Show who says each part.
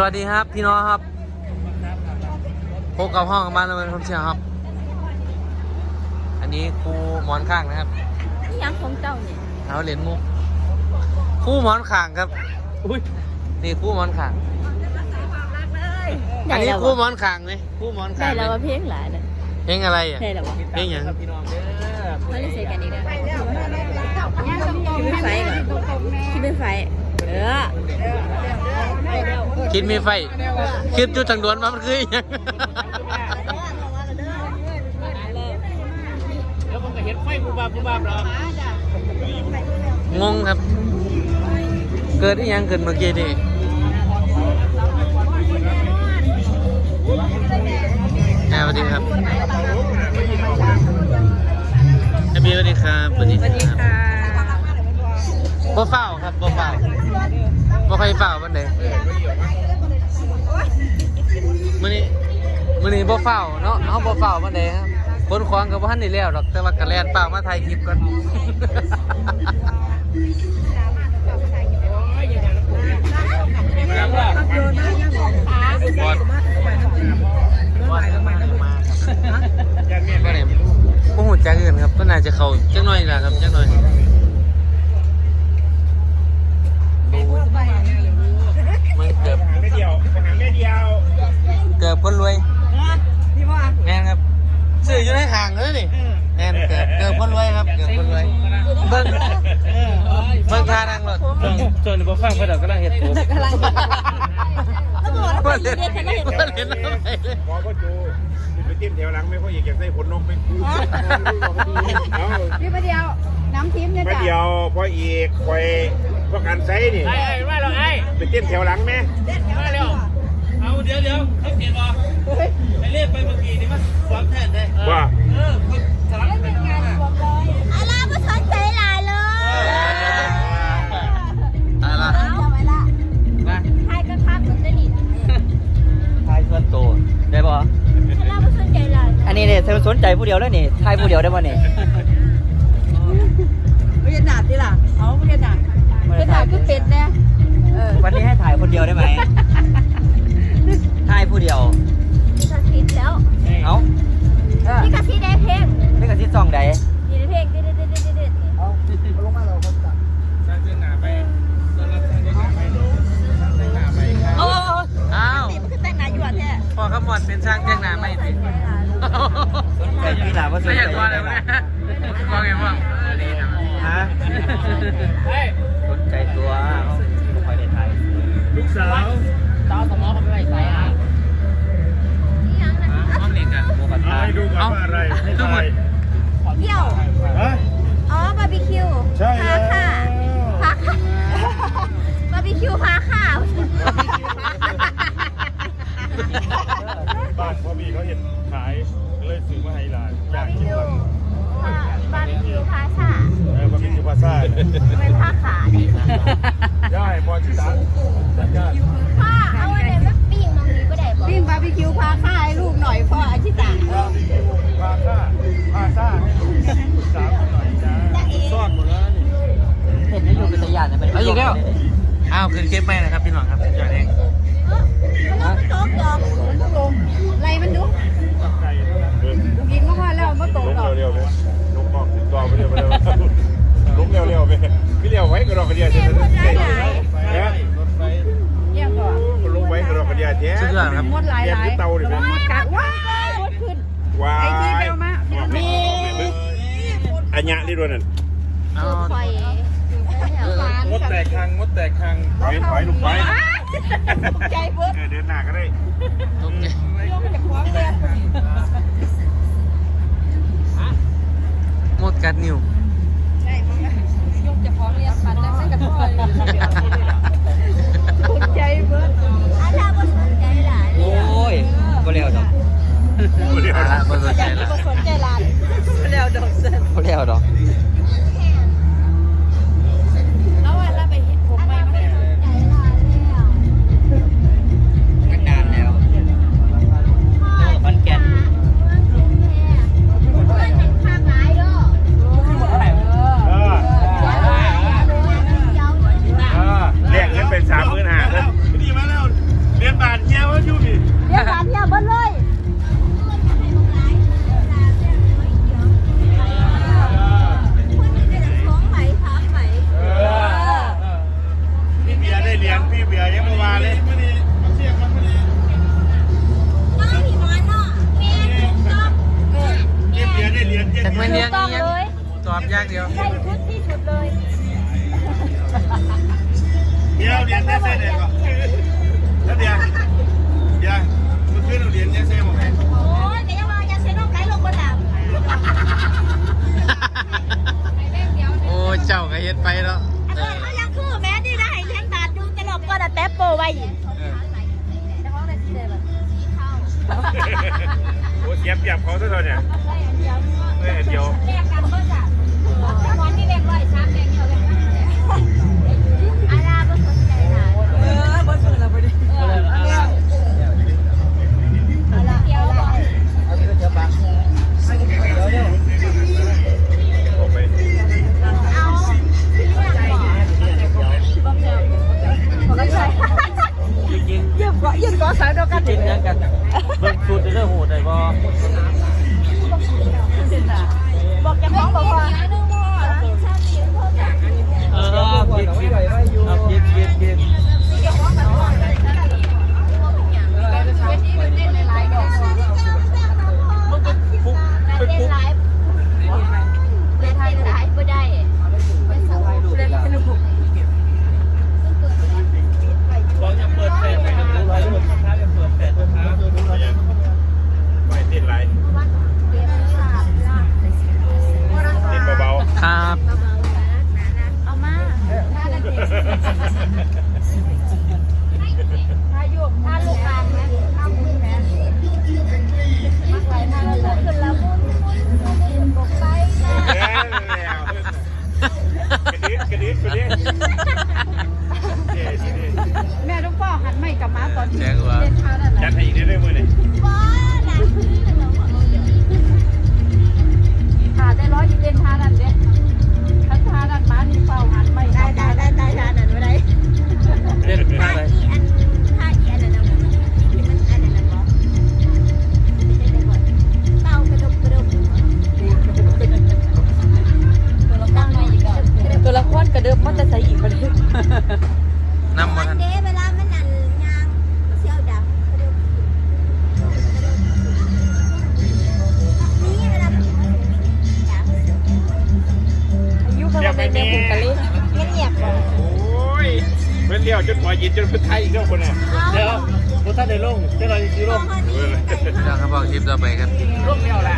Speaker 1: สวัสดีครับพี่น้องครับพบกับห้องบ้านเราเป็นคำเชียร์ครับ อันนี้ครูหมอนข้างนะครับ
Speaker 2: นี่ยังของเจ้าเนี่ย
Speaker 1: เอาเหรียญมุกครูหมอนข้างครับนี่ครูหมอนข้างอันนี้ครูหมอนข้างไหมครูหมอนข้า
Speaker 2: ได้
Speaker 1: งไหม
Speaker 2: แล้วว่าเพลงหลายเลย
Speaker 1: เพลงอะไรอะ
Speaker 2: ได้แล้วว่า
Speaker 1: เพลงหยัง
Speaker 3: พี่น้องเด้อ
Speaker 2: เขาเล่นเสียกันอีกแล้วคิดเป็นไฟก่อนคิดเป็นไฟเออ
Speaker 1: คิดมีไฟคิดจุดทางด่วนมามันคืออหยัง
Speaker 3: แล้วผมก็เห็นไฟบูบาบบูบาบหรอง
Speaker 1: งครับ เกิดอหยังขึ้นเมื่อกี้นี่อ่าสวัสดีครับแฮปปี้สวัสดีครับสวัสดีครับบ่เฝ้าครับบ่เฝ้า บ่ค่อยเฝ้าวันใดมื้อนี้มื้อนี้บ่เฝ้าเนาะเฮาบ่เฝ้าวันใดครับคนควางก็บ่ทันได้แล้วดอกแต่ว่าก็แล่นเปล่ามาถ่ายคลิปก่อน
Speaker 3: แล้วว่า
Speaker 1: บอลบอลมามาครับ
Speaker 3: ยันเมียน
Speaker 1: ก็เนี่ยพวกหุ่นจักอื่นครับก็น่าจะเขาจักหน่อยแหละครับจักหน่อยมันเกือบ
Speaker 3: หางไม่เดียวหางไม่เดียว
Speaker 1: เกื อบคนรวยแม่นครับซื้ออยู่ในห่างเลยนี่แม่นเกือบเกือบคนรวยครับเกือบคนรวยเบิ้งเบิ้งท่านั่งรถ
Speaker 3: จนบ่ฟังเพิ่นก็ลังเฮ็ดผม
Speaker 2: กำลัง
Speaker 1: เพิ่นเล่นเพิ่นเล่นอะไรเลย
Speaker 4: หมอก็จูไปจิ้มแถวหลังไม่ค่อยอยากใส่ขนนกไม่เอา
Speaker 5: พี่ประเดียวน้ำทิพย์เนี่ย
Speaker 4: ไป
Speaker 5: จ้ะ
Speaker 4: เดียวพออีกคอยพวกกันใส่นี่
Speaker 3: ไอ้ไอ้มาแล้วไอ้
Speaker 4: ไปจิ้มแถวหลังไหม
Speaker 3: มาแล้วเอาเดี๋ยวเดี๋ยวเขาเปลี่ยนบ่ไอ้เล่ไปเมื่อกี้นี่มันสวมแทนได้
Speaker 4: ว่า
Speaker 3: เออสลับกันนะ
Speaker 2: อะไรไม่สนใจหลายเลย
Speaker 1: อะไร
Speaker 2: เอาไว้ละ
Speaker 1: มา
Speaker 2: ให้ก็ทักมันจะหนี
Speaker 6: ทายส่วนตัวได้ป่ะ
Speaker 2: ฉันเล่าไม่สนใจหลาย
Speaker 6: อันนี้เนี่ยสนใจผู้เดียวแล้วนี่ทายผู้เดียวได้ป่ะนี่
Speaker 5: ไม่ยันดาบดิล่ะเอาไม่ยันดาบเป็นดาบคือเป็ดเนี่ยเออ
Speaker 6: วันนี้ให้ถ่ายคนเดียวได้ไหม ทายผู้เดียว
Speaker 2: พี่กะทิแล้ว
Speaker 6: เอ้า
Speaker 2: พี่กะทิได้เพลง
Speaker 6: ไม่กับที่ซองใด
Speaker 2: มีเพลงเด็ดเด็ดเด็ดเด็ด
Speaker 3: สร้างเส้นหนาไปสลับเส้นหนาไปเส้นหนาไปครับ
Speaker 1: โอ้อ้าว
Speaker 2: มันคือแต่งหน้าอยู่อะแท้
Speaker 1: พอขมวดเป็นช่างแต่งหน้าไม่ติ
Speaker 6: สนใจพี่หลาว่าสน
Speaker 1: ไม่
Speaker 6: ใจ
Speaker 1: อยากว่าเลยเนี่ยว่าไงบ้างเออดีนะ
Speaker 6: ฮะ
Speaker 3: เฮ้ย
Speaker 6: สนใจตัวไม่ค่อยได้ถ่าย
Speaker 3: ลูกสาว ตาสมองเขาไปไว้ใส่อะ
Speaker 1: ห้องเด็กอะ
Speaker 6: โมกัน
Speaker 4: เอา
Speaker 6: ตา
Speaker 4: ให้ดูก่อนว่าอะไรให้
Speaker 1: ทา
Speaker 4: ย
Speaker 2: เที่ยว
Speaker 4: ฮะ
Speaker 2: อ๋อบาร์บีคิว
Speaker 4: ใช่
Speaker 2: พาค่ะพาค่ะบาร์บีคิวพาค่ะ
Speaker 4: บ้านพ่อพี่เขาเห็นขายเลยซื้อมาให้หลานอยากกินบ้าง
Speaker 2: บาร์บีคิวพาค่ะ
Speaker 4: เออมากินที่พาซ่า
Speaker 2: เป็นผ้าขาดิ
Speaker 4: ได้พอจิตาจัดการ
Speaker 2: มาปิ้งมองนี้ก็ได้บ่
Speaker 5: ปิ้งบาร์บีคิวพาค่าให้ลูกหน่อยพ่ออาชิตะ
Speaker 4: พาซ่าพาซ่าสามหน่อยจ้า
Speaker 1: ซ่อนหมดแล้วนี่
Speaker 6: เห็นได้อยู่เป็นตะยานเนี่ยเป็น
Speaker 1: เอาอีกแล้วอ้าวคืนคลิปแม่นะครับพี่หน่องครับสุดยอดเอง
Speaker 2: มันต้องโต๊ะดอก
Speaker 4: ยะนี่ด้
Speaker 5: วยนั่
Speaker 4: น
Speaker 1: เอา
Speaker 2: คอย
Speaker 3: มดแตกคางมดแตกคาง
Speaker 4: ถอยถอยลุกไป
Speaker 5: ใจเบิด
Speaker 4: เดินหน้าก็ได้
Speaker 1: ตกใจ
Speaker 5: โยมจะคว้าเลย
Speaker 1: หมดกัดนิ้ว
Speaker 5: เอา
Speaker 1: ละไม่สนใจละ
Speaker 5: บ่สนใจหลานแล้วดอกเส้น
Speaker 6: ก็เร็วดอก
Speaker 2: อแย
Speaker 7: กเดียวใกล้
Speaker 2: ชุดที่สุด
Speaker 7: เลยเดี๋ยวเรีย
Speaker 3: น
Speaker 2: เส้น
Speaker 3: เด็
Speaker 2: กก่อ
Speaker 7: น
Speaker 3: เดี๋
Speaker 7: ยวเดี๋ยวมันขึ้นเราเรียน
Speaker 2: เส้น
Speaker 3: บอกไหมโอ้ยเดี๋
Speaker 7: ยมาจะเส้นลงไหลลงบน
Speaker 2: หลั
Speaker 1: งโอ้
Speaker 2: เจ้า
Speaker 4: ก็เฮ็ด
Speaker 2: ไปเนาะเขายังคือแม่ที่ได้
Speaker 3: เห็น
Speaker 7: ตัดดูตลบก็แต่
Speaker 2: แป๊บโปไว้
Speaker 7: โอ้เสียบเปียบเขาซะเลยเนี่ย
Speaker 2: เฮ้ยเดียว เจ้าปุ่มกะลิ
Speaker 7: เงียเงียบ
Speaker 4: โอ้ยเพื่อนเลี้ยวจนหัวยินจนเพื่อนไทยอีกแล้วคนน่ะ
Speaker 3: เดี๋ยวพุทธะเดลงเจ้าเราจะซื้อลง
Speaker 4: เดี๋
Speaker 1: ครับพอคลิปต่อไปครับ
Speaker 5: ลงเลี้
Speaker 2: ยวแ
Speaker 5: หละ